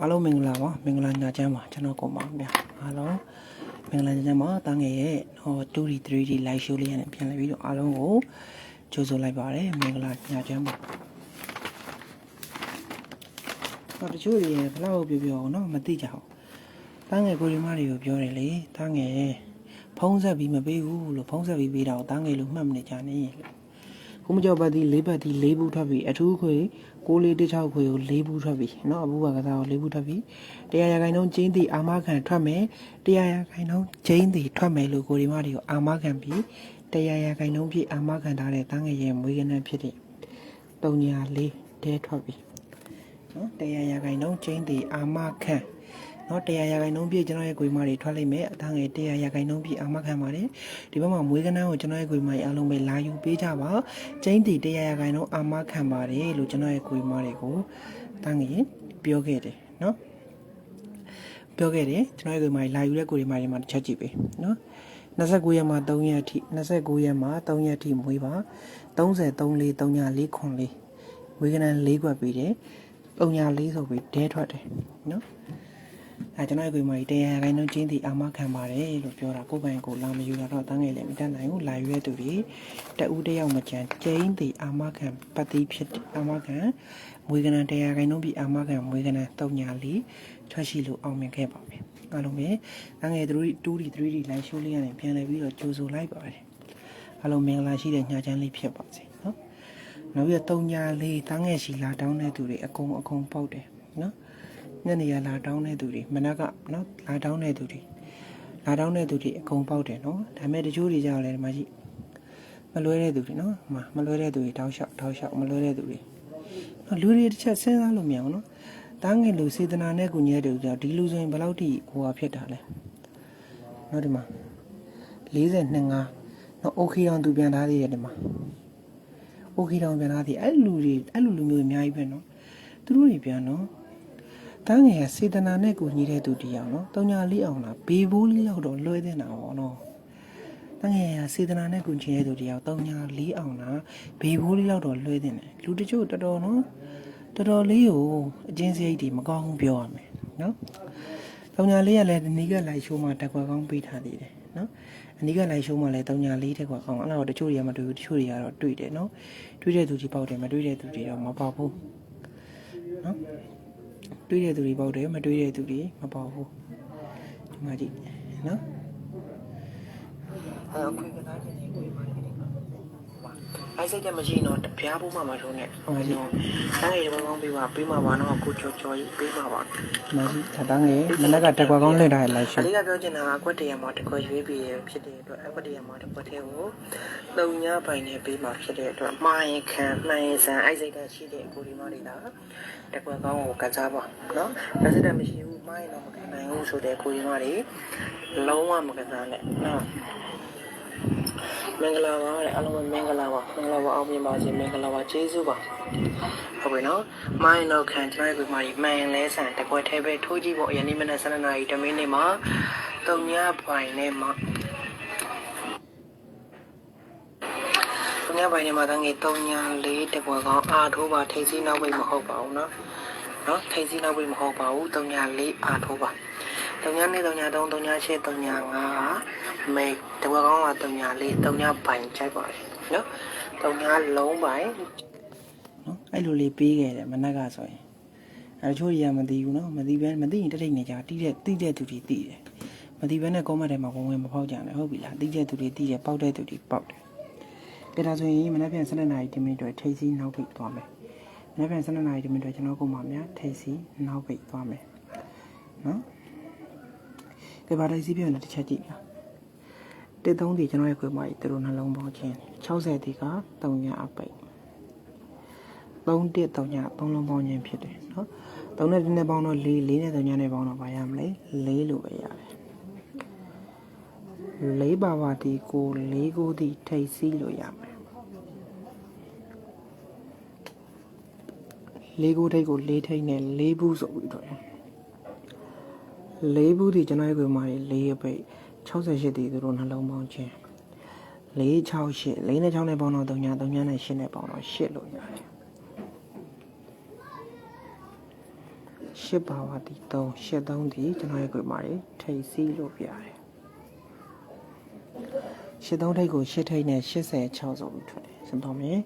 အားလုံးမင်္ဂလာပါမင်္ဂလာညချမ်းပါကျွန်တော်ကိုပါဗျာအားလုံးမင်္ဂလာညချမ်းပါတန်းငယ်ရဲ့ဟော 2D 3D live show လေးနဲ့ပြန်လည်ပြီးတော့အားလုံးကိုကြိုဆိုလိုက်ပါတယ်မင်္ဂလာညချမ်းပါဟောတချို့တွေဘလောက်ပြောပြောเนาะမသိကြဘူးတန်းငယ်ကိုရီမတွေကိုပြောတယ်လေတန်းငယ်ဖုံးဆက်ပြီးမပေးဘူးလို့ဖုံးဆက်ပြီးပေးတာကိုတန်းငယ်လို့မှတ်မနေကြနဲ့လို့ ကိုမကျော်ပတ်ဒီ၄ပတ်ဒီ၄ဘူးထွက်ပြီအထူးခွေ 6လေး16ခွေကို၄ဘူးထွက်ပြီเนาะအဘူးပါကစားကို၄ဘူးထွက်ပြီတရားရခိုင်နှုန်းကျင်းတီအာမခံထွက်မယ်တရားရခိုင်နှုန်းကျင်းတီထွက်မယ်လို့ကိုဒီမတွေကိုအာမခံပြီးတရားရခိုင်နှုန်းပြည့်အာမခံထားတဲ့တန်းငယ်ရဲ့မွေးကနန်းဖြစ်တဲ့တုံညာလေးတဲထွက်ပြီเนาะတရားရခိုင်နှုန်းကျင်းတီအာမခံ နော်တရားရခိုင်နှုန်းပြည့်ကျွန်တော်ရဲ့ကိုယ်မတွေထွက်လိုက်မယ်အသားငယ်တရားရခိုင်နှုန်းပြည့်အာမခံပါတယ်ဒီဘက်မှာမွေးကနန်းကိုကျွန်တော်ရဲ့ကိုယ်မတွေအားလုံးပဲလာယူပေးကြပါကျင်းတီတရားရခိုင်နှုန်းအာမခံပါတယ်လို့ကျွန်တော်ရဲ့ကိုယ်မတွေကိုအသားငယ်ပြောခဲ့တယ်နော်ပြောခဲ့တယ်ကျွန်တော်ရဲ့ကိုယ်မတွေလာယူတဲ့ကိုယ်မတွေမှာတစ်ချက်ကြည့်ပေးနော်29ရက်မှာ3ရက်အထိ29ရက်မှာ3ရက်အထိမွေးပါ33လေး34ခွန်လေးဝေကနန်၄ခွက်ပေးတယ်ပုံညာလေးဆိုပြီးဒဲထွက်တယ်နော် အဲကျွန်တော်ရဲ့ကိုယ်မကြီးတရားခိုင်နှုန်းချင်းတီအာမခံပါတယ်လို့ပြောတာကိုယ်ပိုင်ကိုလာမယူတာတော့တန်းငယ်လည်းမတတ်နိုင်ဘူးလာရွေးသူတွေတအူးတယောက်မကြမ်းကျင်းတီအာမခံပတ်တိဖြစ်တယ်အာမခံမွေးကနန်တရားခိုင်နှုန်းပြီးအာမခံမွေးကနန်တုံညာလေးထွက်ရှိလို့အောင်မြင်ခဲ့ပါပြီအားလုံးပဲတန်းငယ်သူတို့ 2D 3D လိုင်းရှိုးလေးရတယ်ပြန်လည်ပြီးတော့ကြိုဆိုလိုက်ပါတယ်အားလုံးမင်္ဂလာရှိတဲ့ညချမ်းလေးဖြစ်ပါစေနော်နောက်ပြီးတော့တုံညာလေးတန်းငယ်ရှိလာတောင်းတဲ့သူတွေအကုန်အကုန်ပေါက်တယ်နော် ညနေရလာတောင်းတဲ့သူတွေမနက်ကနော်လာတောင်းတဲ့သူတွေလာတောင်းတဲ့သူတွေအကုန်ပေါက်တယ်နော်ဒါပေမဲ့တချို့တွေကြောက်လဲဒီမှာကြည့်မလွဲတဲ့သူတွေနော်ဒီမှာမလွဲတဲ့သူတွေတောက်လျှောက်တောက်လျှောက်မလွဲတဲ့သူတွေနော်လူတွေတစ်ချက်စဉ်းစားလို့မရဘူးနော်တားငယ်လူစေတနာနဲ့ကုညဲတူကြောင့်ဒီလူဆိုရင်ဘယ်လောက်ထိဟိုဟာဖြစ်တာလဲနော်ဒီမှာ42ငါနော်အိုခီတောင်သူပြန်သားသေးတယ်ဒီမှာအိုခီတောင်ပြန်သားသေးအဲ့လူတွေအဲ့လူလူမျိုးအများကြီးပဲနော်သူတို့တွေပြန်နော် တန်းငယ်ကစေတနာနဲ့ကိုညီတဲ့သူတယောက်နော်တုံညာလေးအောင်လားဘေဘိုးလေးလောက်တော့လွှဲတင်တာပေါ့နော်တန်းငယ်ကစေတနာနဲ့ကိုညီတဲ့သူတယောက်တုံညာလေးအောင်လားဘေဘိုးလေးလောက်တော့လွှဲတင်တယ်လူတချို့တော်တော်နော်တော်တော်လေးကိုအချင်းစရိတ်တွေမကောင်းဘူးပြောရမယ်နော်တုံညာလေးကလည်းဒီနေ့ကလိုက်ရှိုးမှတက်ွက်ကောင်းပေးထားသေးတယ်နော်အနီးကလိုက်ရှုံးမှလည်းတုံညာလေးတက်ကွာအောင်အဲ့ဒါတော့တချို့တွေကမတွေ့ဘူးတချို့တွေကတော့တွေ့တယ်နော်တွေ့တဲ့သူတွေပေါက်တယ်မတွေ့တဲ့သူတွေတော့မပေါက်ဘူးနော် တွေ့တဲ့သူတွေပေါက်တယ်မတွေ့တဲ့သူတွေမပေါက်ဘူးဒီမှာကြည့်နော်အဲ့ခွေကသားချင်းကိုဒီမှာနေတယ်အို က်စိတ်ကမရှိတော့ဖျားဖို့မှမထုံးနဲ့ဟောဒီအဲ့ဒီဘောကောင်းပေးပါပေးမှာပါတော့ကိုချောချောကြီးပေးမှာပါမကြီးထတန်းငယ်မနက်ကတက်ကွာကောင်းလှည့်ထားရလိုက်ရှုအလေးကပြောချင်တာကအကွက်တရမှာတစ်ခွက်ရွေးပြီးရဖြစ်တဲ့အတွက်အကွက်တရမှာတစ်ခွက်ထဲကိုသုံးညပိုင်နဲ့ပေးမှာဖြစ်တဲ့အတွက်မှားရင်ခံမှန်ရင်ဆန်အိုက်စိတ်ကရှိတဲ့ကိုဒီမလေးကတက်ကွက်ကောင်းကိုကစားပါနော်ဒါစစ်တဲ့မရှိဘူးမှားရင်တော့မခံနိုင်ဘူးဆိုတဲ့ကိုဒီမလေးလုံးဝမကစားနဲ့နော် မင်္ဂလာပါတဲ့အလုံးမင်္ဂလာပါမင်္ဂလာပါအောင်မြင်ပါစေမင်္ဂလာပါကျေးဇူးပါဟုတ်ပြီနော်မိုင်းတော့ခံကျွန်တော်ရဲ့ဒီမှာမှန်လဲဆန်တကွက်သေးပဲထိုးကြည့်ဖို့အရင်နေ့မနက်7:00နာရီတမင်းနေ့မှာတုံညပိုင်နဲ့မှာတုံညပိုင်နဲ့မှာတန်းငယ်တုံညလေးတကွက်ကောင်းအာထိုးပါထိတ်စီးနောက်ဝိတ်မဟုတ်ပါဘူးနော်နော်ထိတ်စီးနောက်ဝိတ်မဟုတ်ပါဘူးတုံညလေးအာထိုးပါတုံညာနဲ့တုံညာ3တုံညာ6တုံညာ5 မေတဝက်ကောင်းကတုံညာ4တုံညာပိုင်ကြိုက်ပါတယ်နော်တုံညာလုံးပိုင်နော်အဲ့လိုလေးပေးခဲ့တယ်မနက်ကဆိုရင်အဲ့ချို့ကြီးကမသိဘူးနော်မသိဘဲမသိရင်တိတ်နေကြတီးတဲ့တီးတဲ့သူတွေတီးတယ်မသိဘဲနဲ့ကောမတ်ထဲမှာဝင်ဝင်မဖောက်ကြနဲ့ဟုတ်ပြီလားတီးတဲ့သူတွေတီးတယ်ပေါက်တဲ့သူတွေပေါက်တယ်ကဲဒါဆိုရင်မနက်ဖြန်7နာရီ10မိနစ်တော့ထိတ်စီနောက်ပိတ်သွားမယ်မနက်ဖြန်7နာရီ10မိနစ်တော့ကျွန်တော်ကိုမှများထိတ်စီနောက်ပိတ်သွားမယ်နော်ကဲပါလိုက်စီးပြနေတစ်ချက်ကြည့်ပြ တစ်သုံးဒီကျွန်တော်ရဲ့ခွေမကြီးသူတို့နှလုံးပေါင်းခြင်း60ဒီက3ညအပိတ်3တစ်3ည3လုံးပေါင်းခြင်းဖြစ်တယ်နော်3နဲ့1နဲ့ပေါင်းတော့4 4နဲ့3ညနဲ့ပေါင်းတော့ဘာရမလဲ4လို့ပဲရတယ်4ပါပါဒီကို4ကိုဒီထိတ်စီးလို့ရမယ်4ကိုထိတ်ကို4ထိတ်နဲ့4ဘူးဆိုပြီးတော့လေးဘူးဒီကျွန်တော်ရဲ့ကိုမာလေးလေးရပိတ် 68ဒီသူတို့နှလုံးပေါင်းခြင်း468 4နဲ့6နဲ့ပေါင်းတော့3ည3ညနဲ့8နဲ့ပေါင်းတော့8လို့ရတယ်ရှစ်ပါဝါတီ3ရှစ်3တီကျွန်တော်ရဲ့ကိုမာတွေထိတ်စီးလို့ပြရတယ်ရှစ်3ထိတ်ကိုရှစ်ထိတ်နဲ့86ဆိုပြီးထွက်တယ်စတော့မယ်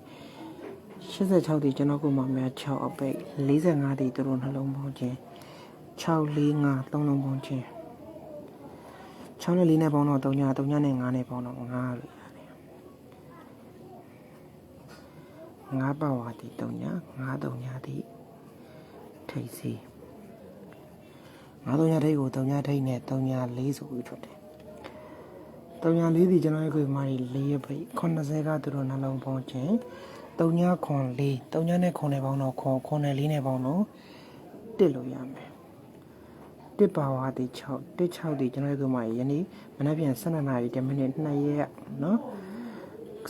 86တီကျွန်တော်ကိုမှများ6အပိတ်45တီသူတို့နှလုံးပေါင်းခြင်း645 3လုံးပေါင်းခြင်း 6နဲ့4နဲ့ပေါင်းတော့3ည3ညနဲ့5နဲ့ပေါင်းတော့5လို့ရတယ်5ပါဝါတီ3ည5 3ညတီထိတ်စီးငါးသုံးညထိတ်ကိုသုံးညထိတ်နဲ့သုံးညလေးဆိုပြီးထွက်တယ်။သုံးညလေးဒီကျွန်တော်ရဲ့ကိုမာရီလေးရပိတ်80ကသူတို့နှလုံးပေါင်းခြင်းသုံးညခွန်လေးသုံးညနဲ့ခွန်နဲ့ပေါင်းတော့ခွန်ခွန်နဲ့လေးနဲ့ပေါင်းတော့တစ်လို့ရမယ်။ တစ်ပါဝါဒီ6တစ်6ဒီကျွန်တော်ရဲ့ကိုမာရီယနေ့မနက်ဖြန်12နာရီ10မိနစ်2ရက်နော်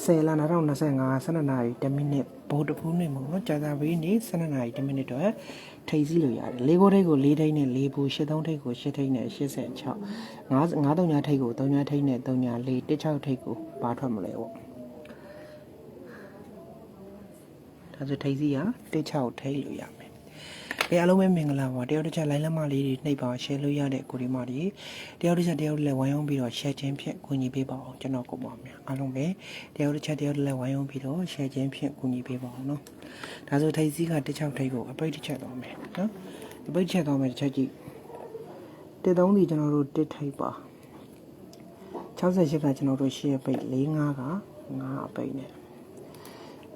10လ2025 12နာရီ10မိနစ်ဘိုးတဖူးနေမို့နော်ကြာသာဘေးနေ့12နာရီ10မိနစ်တော့ထိတ်စီလို့ရတယ်လေးကိုထိတ်ကို၄ထိတ်နဲ့၄ဘူး၈သုံးထိတ်ကို၈ထိတ်နဲ့86 9 9သုံးညာထိတ်ကို3ညာထိတ်နဲ့3ညာ4 16ထိတ်ကိုပါထွက်မလဲပေါ့ဒါဆိုထိတ်စီက16ထိတ်လို့ရမယ် အဲအားလုံးပဲမင်္ဂလာပါတယောက်တစ်ချက်လိုင်းလက်မလေးတွေနှိပ်ပါ share လုပ်ရတဲ့ကိုဒီမတွေတယောက်တစ်ချက်တယောက်တစ်လက်ဝိုင်းအောင်ပြီးတော့ share ခြင်းဖြင့်ကူညီပေးပါအောင်ကျွန်တော်ကိုပါမယ်အားလုံးပဲတယောက်တစ်ချက်တယောက်တစ်လက်ဝိုင်းအောင်ပြီးတော့ share ခြင်းဖြင့်ကူညီပေးပါအောင်နော်ဒါဆိုထိတ်စီက16ထိတ်ကိုအပိတ်တစ်ချက်သွားမယ်နော်အပိတ်တစ်ချက်သွားမယ်တစ်ချက်ကြည့်တစ်သုံးဒီကျွန်တော်တို့တစ်ထိတ်ပါ68ကကျွန်တော်တို့ရှေ့ပိတ်45က5အပိတ်နဲ့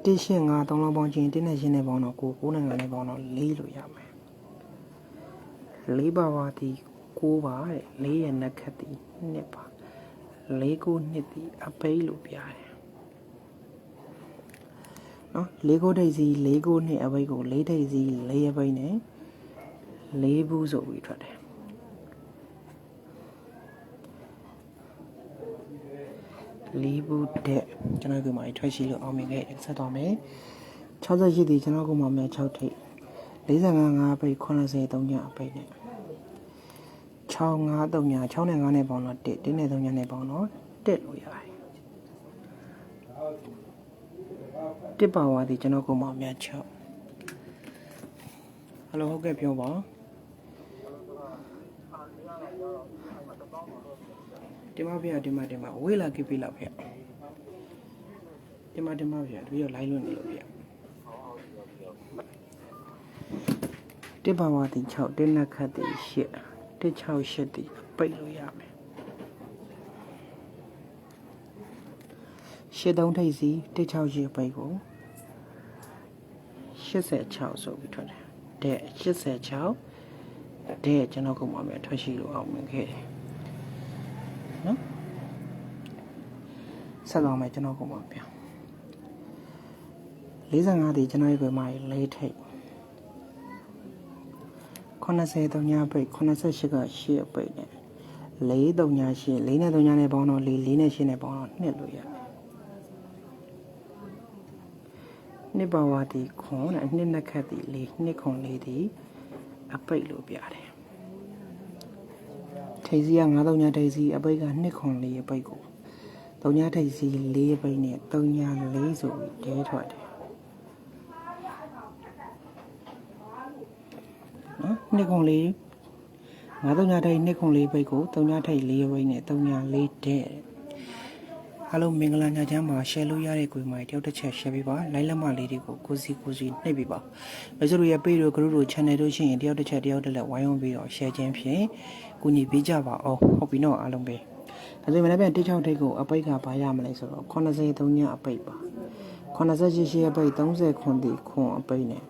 တစ်ရှင်း5သုံးလုံးပေါင်းချင်းတင်းနဲ့ရှင်းနဲ့ပေါင်းတော့ကို9နိုင်ငံနဲ့ပေါင်းတော့4လို့ရမယ် 4ပါပါဒီ9ပါတဲ့4ရဲ့နက်ခတ်ဒီ2ပါ4 9နှစ်ဒီအပိတ်လို့ပြရတယ်နော်4ကိုဒိတ်စီ4ကိုနှစ်အပိတ်ကို4ဒိတ်စီ4အပိတ်နဲ့4ဘူးဆိုပြီးထွက်တယ်လေးဘူးတဲ့ကျွန်တော်ကမှထွက်ရှိလို့အောင်မြင်ခဲ့ဆက်သွားမယ်68ဒီကျွန်တော်ကမှမြ6ထိပ် 45 5ပိတ်83ညအပိတ်နဲ့65 3ည6နဲ့5နဲ့ပေါင်းတော့1 1နဲ့3ညနဲ့ပေါင်းတော့1လို့ရတယ်တစ်ပါဝါဒီကျွန်တော်ကမှမြ6ဟယ်လိုဟုတ်ကဲ့ပြောပါဒီမှာဖေဒီမှာဒီမှာဝေးလာကိပိလာဖေဒီမှာဒီမှာဖေတပည့်တော့ line လွတ်နေလို့ဖေ တစ်ပါဝါတီ6တစ်နက်ခတ်တီ8တစ်6 8တီပိတ်လို့ရမယ်ရှစ်သုံးထိပ်စီတစ်6 8ပိတ်ကို86ဆိုပြီးထွက်တယ်တဲ့86တဲ့ကျွန်တော်ကမှမယ်ထွက်ရှိလို့အောင်မြင်ခဲ့တယ်နော်ဆက်သွားမယ်ကျွန်တော်ကမှပြန်45ဒီကျွန်တော်ရဲ့ဘယ်မှာလဲထိတ် 80တုံညာပိတ်88က8အပိတ်နဲ့4တုံညာ8 4နဲ့တုံညာနဲ့ပေါင်းတော့4 4နဲ့8နဲ့ပေါင်းတော့2လို့ရတယ်နှစ်ပါဝါဒီခွန်နဲ့နှစ်နှစ်ခတ်ဒီ၄နှစ်ခွန်လေးဒီအပိတ်လို့ပြတယ်ထိပ်စီက9တုံညာထိပ်စီအပိတ်ကနှစ်ခွန်လေးအပိတ်ကိုတုံညာထိပ်စီ၄အပိတ်နဲ့တုံညာ၄ဆိုပြီးတဲထွက်တယ် နော်နှစ်ခွန်လေးငါးတုံညာထိပ်နှစ်ခွန်လေးပိတ်ကိုတုံညာထိပ်၄ပိတ်နဲ့တုံညာ၄တဲ့အားလုံးမင်္ဂလာညချမ်းပါ share လုပ်ရတဲ့ကိုယ်မိုင်တယောက်တစ်ချက် share ပေးပါ like လက်မလေးတွေကိုကိုစီကိုစီနှိပ်ပေးပါမစလို့ရပေတို့ group တို့ channel တို့ရှိရင်တယောက်တစ်ချက်တယောက်တစ်လက်ဝိုင်းဝန်းပြီးတော့ share ခြင်းဖြင့်ကူညီပေးကြပါအောင်ဟုတ်ပြီနော်အားလုံးပဲဒါဆိုရင်လည်းပြန်တစ်ချောက်ထိပ်ကိုအပိတ်ကဘာရမလဲဆိုတော့83ညအပိတ်ပါ88ရှိအပိတ်30ခွန်တီခွန်အပိတ်နဲ့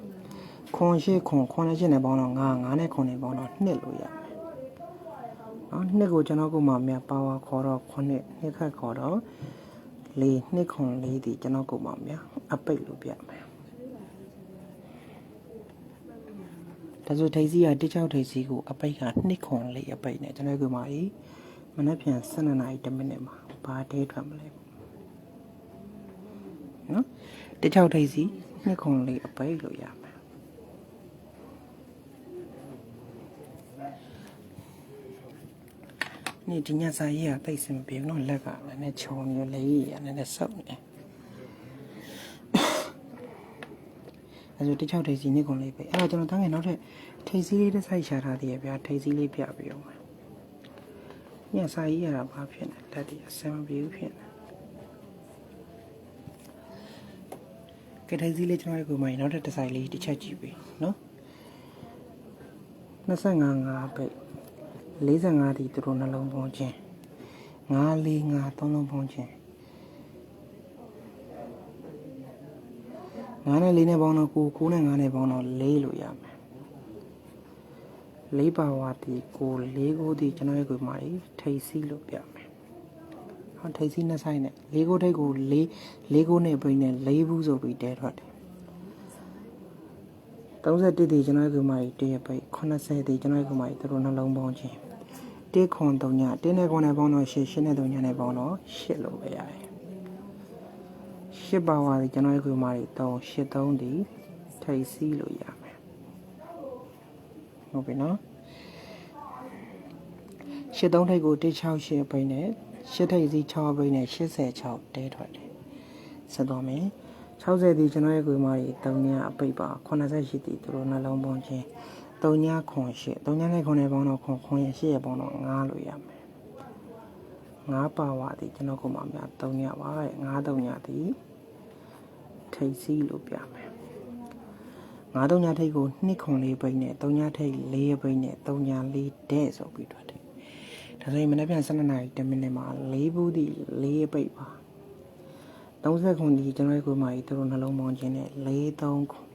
ခွန်ရှိခွန်ခွန်နဲ့ရှင်းနဲ့ပေါင်းတော့9 9နဲ့ခွန်နဲ့ပေါင်းတော့2လို့ရမယ်နော်နှစ်ကိုကျွန်တော်ကမှမြပါဝါခေါ်တော့ခုနှစ်နှစ်ခတ်ခေါ်တော့လေးနှစ်ခွန်လေးဒီကျွန်တော်ကမှမြအပိတ်လို့ပြမယ်ဒါဆိုထိပ်စီကတစ်ချောက်ထိပ်စီကိုအပိတ်ကနှစ်ခွန်လေးအပိတ်နဲ့ကျွန်တော်ကမှအေးမနေ့ပြန်12နာရီ10မိနစ်မှာဘာတဲထွက်မလဲနော်တစ်ချောက်ထိပ်စီနှစ်ခွန်လေးအပိတ်လို့ရမယ် นี่ဒီညစာရေးကတိတ်စင်မပြေဘူးနော်လက်ကလည်းနည်းချုံနေလေကြီးကလည်းနည်းဆုပ်နေအဲဆိုတခြားဒေစီနေကုန်လေးပဲအဲ့တော့ကျွန်တော်တန်းငယ်နောက်ထပ်ထိတ်စီးလေးတစ်ဆိုင်ရှာထားသေးရဲ့ဗျာထိတ်စီးလေးပြပြအောင်မယ်ညစာကြီးရတာဘာဖြစ်နေလက်ဒီအဆင်မပြေဘူးဖြစ်နေကဲထိတ်စီးလေးကျွန်တော်ကိုမှနောက်ထပ်တစ်ဆိုင်လေးတစ်ချက်ကြည့်ပြီနော်25ငါပိတ် 45ဒီသူတို့နှလုံးပေါင်းခြင်း9 4 5 3လုံးပေါင်းခြင်း9နဲ့4နဲ့ပေါင်းတော့9 9နဲ့5နဲ့ပေါင်းတော့4လို့ရမယ်လေးပါဝါတီကိုလေးကိုတီကျွန်တော်ရဲ့ကိုမာကြီးထိတ်စီလို့ပြမယ်ဟောထိတ်စီနှစ်ဆိုင်နဲ့လေးကိုထိတ်ကိုလေးလေးကိုနဲ့ပြိနဲ့လေးဘူးဆိုပြီးတဲထွက်တယ်31တီကျွန်တော်ရဲ့ကိုမာကြီးတရပိတ်80တီကျွန်တော်ရဲ့ကိုမာကြီးသူတို့နှလုံးပေါင်းခြင်း တေခွန်3ညတင်းနဲ့ခွန်နဲ့ပေါင်းတော့8 8နဲ့3ညနဲ့ပေါင်းတော့8လို့ပဲရတယ်8ပါဝါတီကျွန်တော်ရဲ့ကိုမာကြီး3 8 3တီထိတ်စီလို့ရမယ်ဟုတ်ပြီနော်ရှစ်သုံးထိပ်ကို168အပိနဲ့ရှစ်ထိပ်စီ6အပိနဲ့86တဲထွက်တယ်ဆက်တော့မယ်60ဒီကျွန်တော်ရဲ့ကိုမာကြီး3ညအပိပါ88ဒီသူတို့နှလုံးပေါင်းခြင်း 3ညခွန်8 3ညနဲ့ခွန်နဲ့ပေါင်းတော့ခွန်ခွန်ရ8ရပေါင်းတော့9လို့ရမယ်9ပါဝါဒီကျွန်တော်ကိုမာများ3ညပါတဲ့9 3ညဒီထိပ်စီလို့ပြမယ်ငါးသုံးညာထိတ်ကိုနှစ်ခွန်လေးပိတ်နဲ့သုံးညာထိတ်လေးပိတ်နဲ့သုံးညာလေးတဲ့ဆိုပြီးထွက်တယ်။ဒါဆိုရင်မနေ့ပြန်12နာရီ10မိနစ်မှာလေးဘူးသည့်လေးပိတ်ပါ30ခွန်ဒီကျွန်တော်ကိုမှဒီတို့နှလုံးပေါင်းခြင်းနဲ့လေး3ခွန်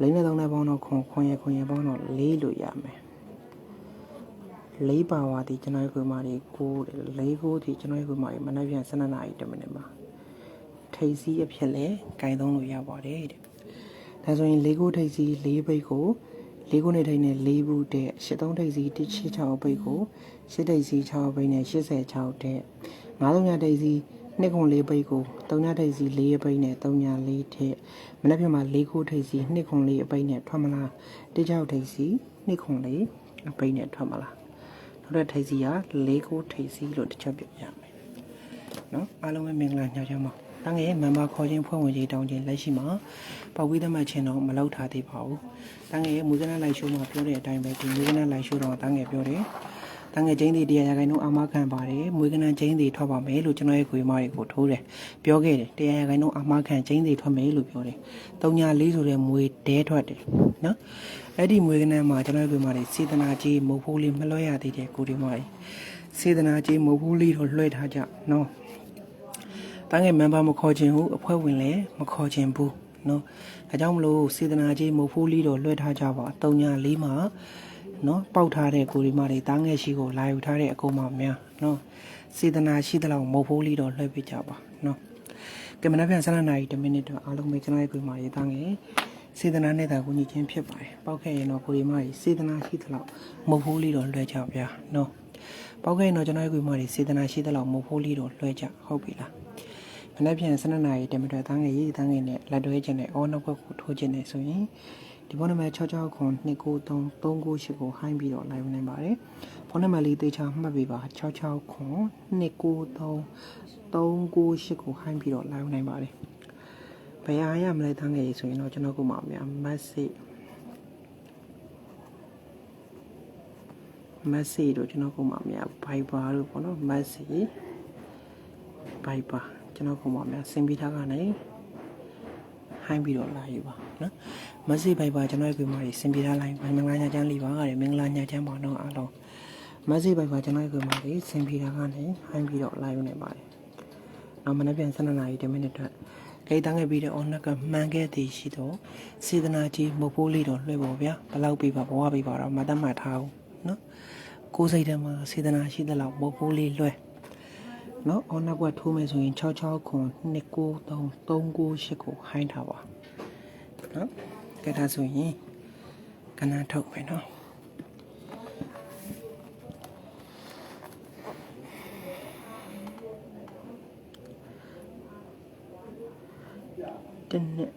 လေးနဲ့3နဲ့ပေါင်းတော့ခွန်ခွန်ရခွန်ရပေါင်းတော့လေးလို့ရမယ်။လေးပါဝါဒီကျွန်တော်ကိုမှဒီကိုလေးကိုဒီကျွန်တော်ကိုမှဒီမနေ့ပြန်12နာရီ10မိနစ်မှာထိတ်စီးအဖြစ်လဲဂိုင်းသုံးလို့ရပါတယ်တဲ့။ဒါဆိုရင်၄ခုထိပ်စီ၄ဘိတ်ကို၄ခုနဲ့ထိပ်နဲ့၄ဘူးတဲ့၈သုံးထိပ်စီ186ဘိတ်ကို၈ထိပ်စီ6ဘိတ်နဲ့86တဲ့၅သုံးညထိပ်စီ နှစ်ခွန်၄ဘိတ်ကို၃ညထိပ်စီ၄ဘိတ်နဲ့၃ည၄ထက်မနေ့ပြန်မှာ၄ခုထိပ်စီနှစ်ခွန်၄အဘိတ်နဲ့ထွက်မလား၁၆ထိပ်စီနှစ်ခွန်၄အဘိတ်နဲ့ထွက်မလားနောက်တဲ့ထိပ်စီက၄ခုထိပ်စီလို့တစ်ချက်ပြပြမယ်နော်အားလုံးပဲမင်္ဂလာညချမ်းပါတန်းငယ်မန်ဘာခေါ်ခြင်းဖွဲ့ဝင်ကြီးတောင်းခြင်းလက်ရှိမှာပေါဝိသမတ်ချင်းတော့မလောက်ထားသေးပါဘူးတန်းငယ်ရဲ့မူဇနလိုက်ရှိုးမှာပြောတဲ့အတိုင်းပဲဒီမူဇနလိုက်ရှိုးတော့တန်းငယ်ပြောတယ် တန်းငယ်ချင်းတွေတရားရခိုင်နှုန်းအာမခံပါတယ်မွေးကနန်းချင်းတွေထွက်ပါမယ်လို့ကျွန်တော်ရဲ့ခွေမတွေကိုထိုးတယ်ပြောခဲ့တယ်တရားရခိုင်နှုန်းအာမခံချင်းတွေထွက်မယ်လို့ပြောတယ်တုံညာလေးဆိုတဲ့မွေဒဲထွက်တယ်နော်အဲ့ဒီမွေးကနန်းမှာကျွန်တော်ရဲ့ခွေမတွေစေတနာကြီးမုတ်ဖိုးလေးမလွှဲရသေးတယ်ကိုဒီမတွေစေတနာကြီးမုတ်ဖိုးလေးတော့လွှဲထားကြနော်တန်းငယ်မန်ဘာမခေါ်ခြင်းဟုအဖွဲ့ဝင်လည်းမခေါ်ခြင်းဘူးနော်ဒါကြောင့်မလို့စေတနာကြီးမဖိုးလီတော့လွှဲထားကြပါအတုံညာလေးမှာ နော်ပေါက်ထားတဲ့ကိုဒီမတွေတန်းငယ်ရှိကိုလာယူထားတဲ့အကုန်မှများနော်စေတနာရှိတဲ့လောက်မဖိုးလီတော့လွှဲပေးကြပါနော်ကင်မရာပြန်7နာရီ10မိနစ်တော့အားလုံးပဲကျွန်တော်ရဲ့ကိုမှာရေးတန်းငယ်စေတနာနဲ့တာကိုညီချင်းဖြစ်ပါတယ်ပေါက်ခဲ့ရင်တော့ကိုဒီမတွေစေတနာရှိတဲ့လောက်မဖိုးလီတော့လွှဲကြဗျာနော်ပေါက်ခဲ့ရင်တော့ကျွန်တော်ရဲ့ကိုမှာတွေစေတနာရှိတဲ့လောက်မဖိုးလီတော့လွှဲကြဟုတ်ပြီလားမနေ့ပြန်12နာရီတမတော်တန်းငယ်ရေးတန်းငယ်နဲ့လက်တွဲခြင်းနဲ့အောနောက်ဘက်ကိုထိုးခြင်းနဲ့ဆိုရင် ဒီဖုန်းနံပါတ်66ခွန်293 398ကိုဟိုင်းပြီးတော့ live နိုင်ပါတယ်ဖုန်းနံပါတ်လေးသေချာမှတ်ပေးပါ66ခွန်293 398ကိုဟိုင်းပြီးတော့ live နိုင်ပါတယ်ဘယ်အားရမလဲတန်းငယ်ရေးဆိုရင်တော့ကျွန်တော်ကမှအများ message message တို့ကျွန်တော်ကမှအများ Viber တို့ပေါ့နော် message Viber ကျွန်တော်ပုံပေါ်များဆင်ပြီးထားကနေဟိုင်းပြီးတော့လာယူပါနော် မဆီဘိုက်ပါကျွန်တော်ရဲ့ပြေမကြီးဆင်ပြီးထားလိုက်မင်္ဂလာညချမ်းလီပါရတယ်မင်္ဂလာညချမ်းပါတော့အားလုံးမဆီဘိုက်ပါကျွန်တော်ရဲ့ပြေမကြီးဆင်ပြီးထားကနေဟိုင်းပြီးတော့လာယူနေပါတယ်နောက်မနေ့ပြန်12နာရီ10မိနစ်အတွက်ဂိတ်တန်းခဲ့ပြီးတဲ့ on ကမှန်ခဲ့သည်ရှိတော့စေတနာကြီးမဖို့လေးတော့လွှဲပေါ်ဗျာဘလောက်ပြပါဘဝပြပါတော့မတတ်မှတ်ထားဘူးနော်ကိုယ်စိတ်ထဲမှာစေတနာရှိတဲ့လောက်မဖို့လေးလွှဲနော်အော်နောက်ကထိုးမယ်ဆိုရင်66ခွန်293 398ကိုဟိုင်းထားပါနော် ကဲဒါဆိုရင်ကနန်းထုတ်မယ်နော်တင်းနဲ့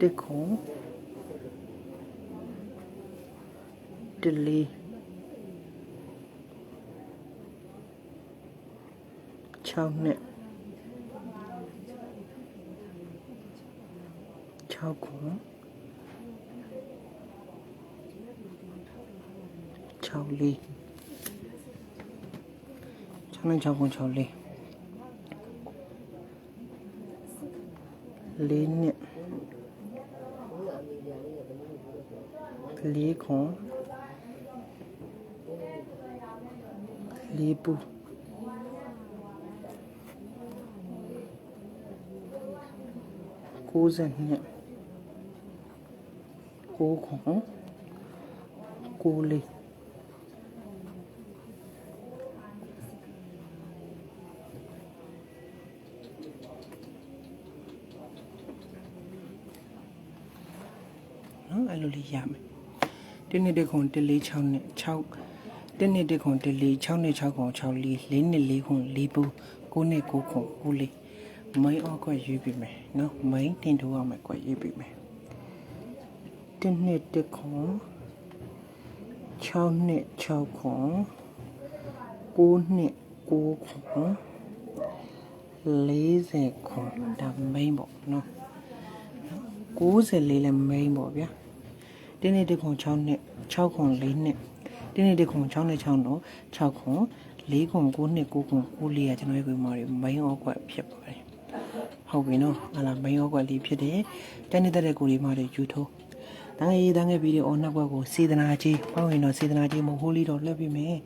တစ်ခုတလေး6နှစ် 6ခု6လေး6နဲ့6ခု6လေးလေးနှစ်လေးခွန်လေးပူကိုးစက်နှစ် ကိုးခွန်ကိုးလေးနော်အဲ့လိုလေးရမယ်တင်းနှစ်တစ်ခွန်1 4 6နဲ့6တင်းနှစ်တစ်ခွန်1 4 6နဲ့6ခွန်6လေး၄နှစ်၄ခွန်၄ပူ9နှစ်9ခွန်9လေးမိန်အောက်ကွက်ရွေးပြီးမယ်နော်မိန်တင်ထိုးအောင်မယ်ကွက်ရွေးပြီးမယ် တင်းနှစ်တစ်ခွန်6နှစ်6ခွန်9နှစ်9ခွန်40ခွန်ဒါမိန်ပေါ့နော်94လည်းမိန်ပေါ့ဗျာတင်းနေတစ်ခွန်6နှစ်6ခွန်4နှစ်တင်းနေတစ်ခွန်6နှစ်6တော့6ခွန်4ခွန်9နှစ်9ခွန်9လေးကကျွန်တော်ရဲ့ကိုမော်ရီမိန်အောက်ကွက်ဖြစ်ပါတယ်ဟုတ်ပြီနော်ဟာလာမိန်အောက်ကွက်လေးဖြစ်တယ်တင်းနေတဲ့တဲ့ကိုဒီမှာတွေယူထိုး တန်ငယ်ရေးတန်ငယ်ဗီဒီယိုအော်နောက်ဘက်ကိုစေတနာကြီးပေါင်းရင်တော့စေတနာကြီးမဟုတ်ဟိုးလေးတော့လှည့်ပြမယ်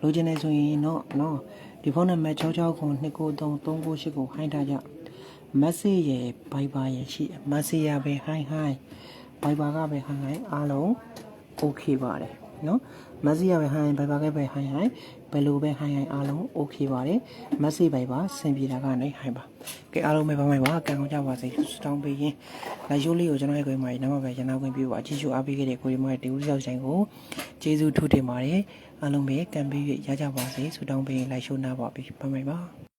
လိုချင်နေဆိုရင်တော့နော်ဒီဖုန်းနံပါတ်66ကို293398ကိုဟိုင်းထားကြ message ရယ် Viber ရယ်ရှိ message ရပဲ hi hi Viber ကပဲ hi hi အားလုံး okay ပါတယ်နော် message ရပဲ hi Viber ကပဲ hi hi ဘယ်လိုပဲဟိုင်းဟိုင်းအားလုံး okay ပါတယ် message ပဲပါဆင်ပြေတာကနေဟိုင်းပါကဲအားလုံးပဲပါမိုက်ပါကံကောင်းကြပါစေစတောင်းပေးရင်လာရိုးလေးကိုကျွန်တော်ရဲ့ကိုယ်မှာနံပါတ်ပဲရနာခွင့်ပြုပါအကြည့်ရှုအားပေးခဲ့တဲ့ကိုရီမားရဲ့တေဦးရောက်ဆိုင်ကိုကျေးဇူးထူးတင်ပါတယ်အားလုံးပဲကံပေး၍ရကြပါစေစတောင်းပေးရင်လာရိုးနာပါပြီပါမိုက်ပါ